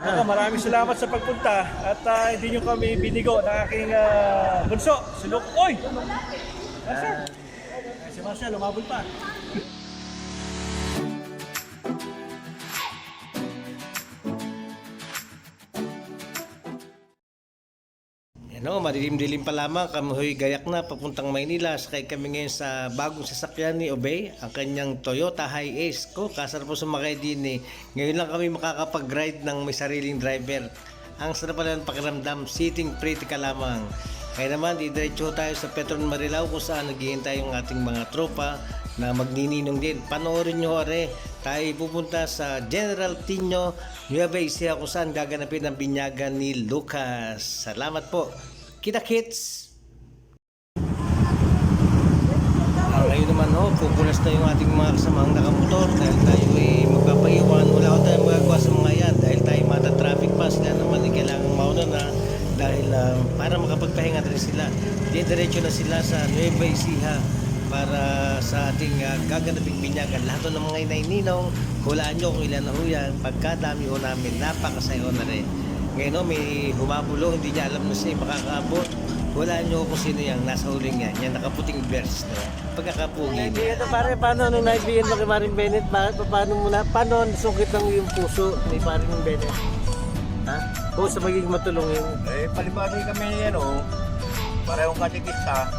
Ako, maraming salamat sa pagpunta at ah, hindi nyo kami binigo ng aking ah, bunso, si Luke. Oy! Ay, si Marcel, umabol pa. Ano, madilim-dilim pa lamang kami ho'y gayak na papuntang Maynila. Sakay kami ngayon sa bagong sasakyan ni Obey, ang kanyang Toyota Hi-Ace. Ko, kasar po sumakay din eh. Ngayon lang kami makakapag-ride ng may sariling driver. Ang sarap pala ng pakiramdam, sitting pretty ka lamang. Kaya naman, didiretso tayo sa Petron Marilao kung saan naghihintay yung ating mga tropa na magnininong din. Panoorin nyo ore, tayo pupunta sa General Tino Nueva Ecija kung saan gaganapin ang binyagan ni Lucas. Salamat po. Kita kits! Ah, ngayon naman ho, pupulas na yung ating mga kasamang nakamotor dahil tayo ay magpapaiwan. Wala ko tayong magagawa sa mga yan dahil tayo mata-traffic pa. Sila naman ay kailangang mauna na dahil ah, para makapagpahinga rin sila. Diretso na sila sa Nueva Ecija para sa ating uh, gaganaping binyagan. Lahat ng mga inay-ninong, hulaan nyo kung ilan na ho yan. Pagkadami ho namin, napakasayo na rin. Ngayon ho, may humabulo, hindi niya alam na siya makakaabot. Hulaan nyo kung sino yan, nasa huling yan. Yan, nakaputing verse na. Pagkakapugi. Naibigan na pare, paano nung naibigan mo kay Maring Bennett? Bakit pa paano mo na, paano sungkit ng iyong puso ni Maring Bennett? Ha? O sa magiging matulong yung... Eh, palibagi kami ano, parehong katikista.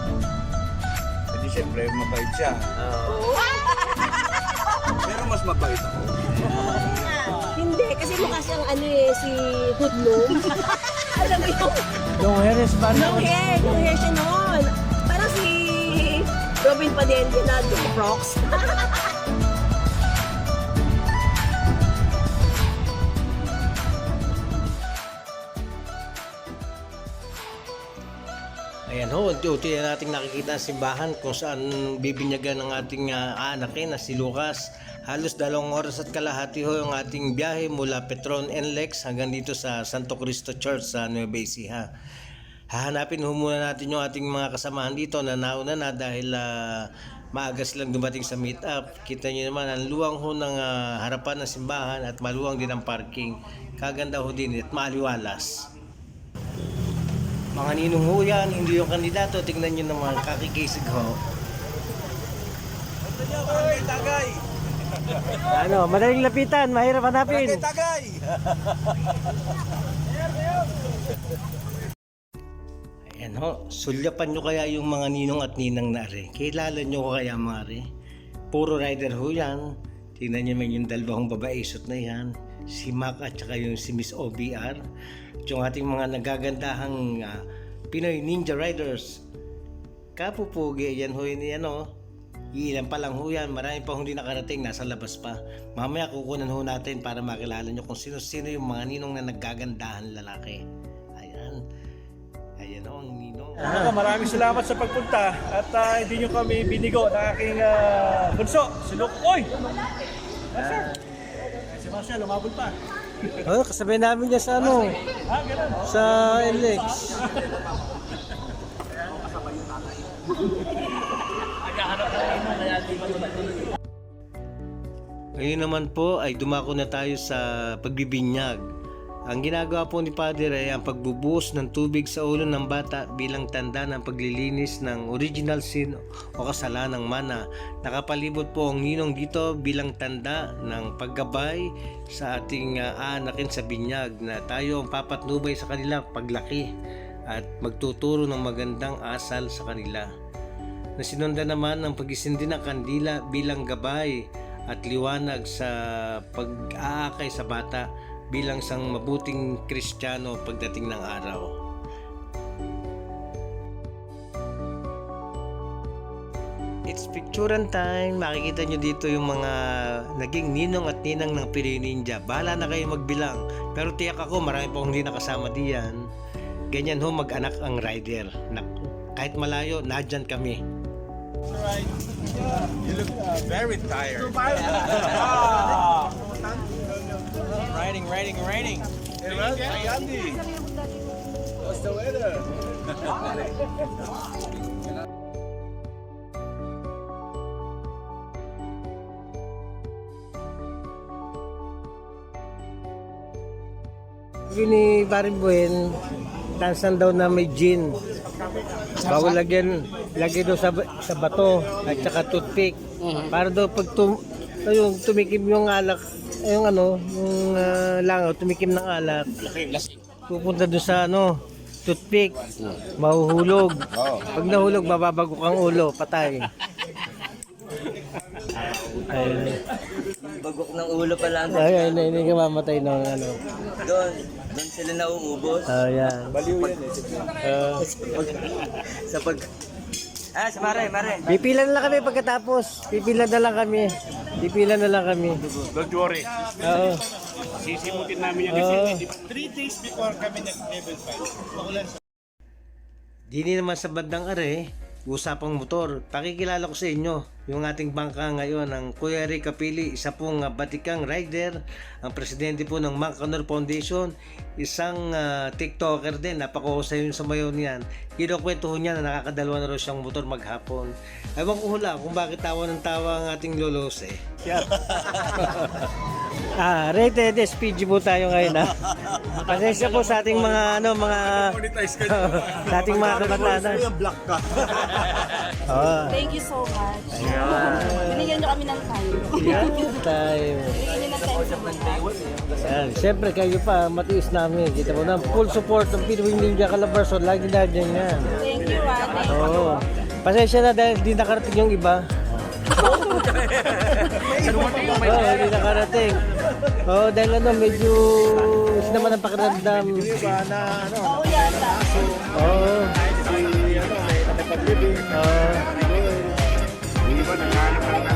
Siyempre, mabait siya. Pero mas mabait ako. Hindi, kasi mukha siyang ano eh, si Hoodlum. Alam mo yung Yung Harris ba long hair, long hair siya noon. Parang si Robin Padilla na Rocks. Ayan unti-unti na natin nakikita ang simbahan kung saan bibinyagan ng ating uh, aanakin na si Lucas. Halos dalawang oras at kalahati ho yung ating biyahe mula Petron NLEX hanggang dito sa Santo Cristo Church sa Nueva Ecija. Hahanapin ho muna natin yung ating mga kasamahan dito na nauna na dahil ah, maaga silang dumating sa meet up. Kita nyo naman ang luwang ho ng ah, harapan ng simbahan at maluwang din ang parking. Kaganda ho din at maaliwalas. Mga ninong ho yan, hindi yung kandidato. Tingnan nyo naman, kakikisig ho. Tagay! Ano, madaling lapitan, mahirap hanapin. Tagay! Ayan ho, sulyapan nyo kaya yung mga ninong at ninang na rin. Kilala nyo ko kaya mga rin. Puro rider ho yan. Tingnan nyo man yung dalawang babaesot na yan. Si Mac at saka yung si Miss OBR. At yung ating mga nagagandahang ah, Pinoy Ninja Riders. Kapupugi, yan ho yun yan ho. Ilan pa lang ho yan. Marami pa hindi nakarating. Nasa labas pa. Mamaya kukunan ho natin para makilala nyo kung sino-sino yung mga ninong na nagagandahan lalaki. Ayan. Ayan ho, ang ninong. Ako, maraming salamat sa pagpunta at ah, hindi nyo kami binigo ng aking ah, bunso, si Luke. Oy! Ay, si Marcel, umabol pa. Oh, kasabay namin niya sa ano, Ha, ganun. sa NLEX. Ngayon naman po ay dumako na tayo sa pagbibinyag. Ang ginagawa po ni Father ay ang pagbubuhos ng tubig sa ulo ng bata bilang tanda ng paglilinis ng original sin o kasalanang mana. Nakapalibot po ang ninong dito bilang tanda ng paggabay sa ating uh, aanakin sa binyag na tayo ang papatnubay sa kanila paglaki at magtuturo ng magandang asal sa kanila na sinunda naman ang pagisindi ng kandila bilang gabay at liwanag sa pag-aakay sa bata bilang isang mabuting kristyano pagdating ng araw. It's picturean time. Makikita nyo dito yung mga naging ninong at ninang ng Pinoy Ninja. Bahala na kayo magbilang. Pero tiyak ako, marami pong hindi nakasama diyan. Ganyan ho mag-anak ang rider. Kahit malayo, nadyan kami. You look very tired. Riding, riding, riding. Hey, man. Hey, Andy. What's the weather? Sabi ni Paring Buen, tansan daw na may gin. Bawal lagyan, lagyan daw sa, sa bato at saka toothpick. Para daw pag tum, yung tumikim yung alak, yung ano, yung ah, langaw, tumikim ng alak. Pupunta doon sa ano, toothpick. Mahuhulog. Pag nahulog, mababagok ang ulo, patay. Ayun. Bagok ng ulo pa lang. Ay, ay, hindi, hindi ka mamatay ng ano. Doon, doon sila nauubos. Oh, yan. Ah, Sa pag... Ah, sa mare, mare. pipila na lang kami pagkatapos. Pipila na lang kami. Pipila na lang kami. Don't worry. Oo. Sisimutin namin yan Oo. 3 days before kami nag-level 5. Dini naman sa bandang are, usapang motor. Pakikilala ko sa inyo yung ating bangka ngayon, ang Kuya Rick Kapili, isa pong ah, batikang rider, ang presidente po ng Mancanor Foundation, isang ah, TikToker din, napakahusay yung sumayaw niyan. Kinukwento ho niya na nakakadalawa na raw siyang motor maghapon. Ewan ko hula kung bakit tawa ng tawa ang ating lolos eh. Ah, rated SPG po tayo ngayon ha. Pasensya po sa ating mga ano, mga sa ating mga kabataan. black ka. Oo. Thank you so much. Binigyan niyo kami ng time. Yan tayo. Binigyan niyo ng time sa mga. Yan. Siyempre kayo pa, matiis namin. Kita mo na, full support ng Pinoy Ninja Calabarzon. Lagi na dyan yan. Thank you, ah. Thank you. Oo. Pasensya na dahil di nakarating yung iba. Oo, hindi nakarating. Oo, dahil ano, medyo is naman ang pakiramdam. Oo, yata. Oo. Oo. for the nine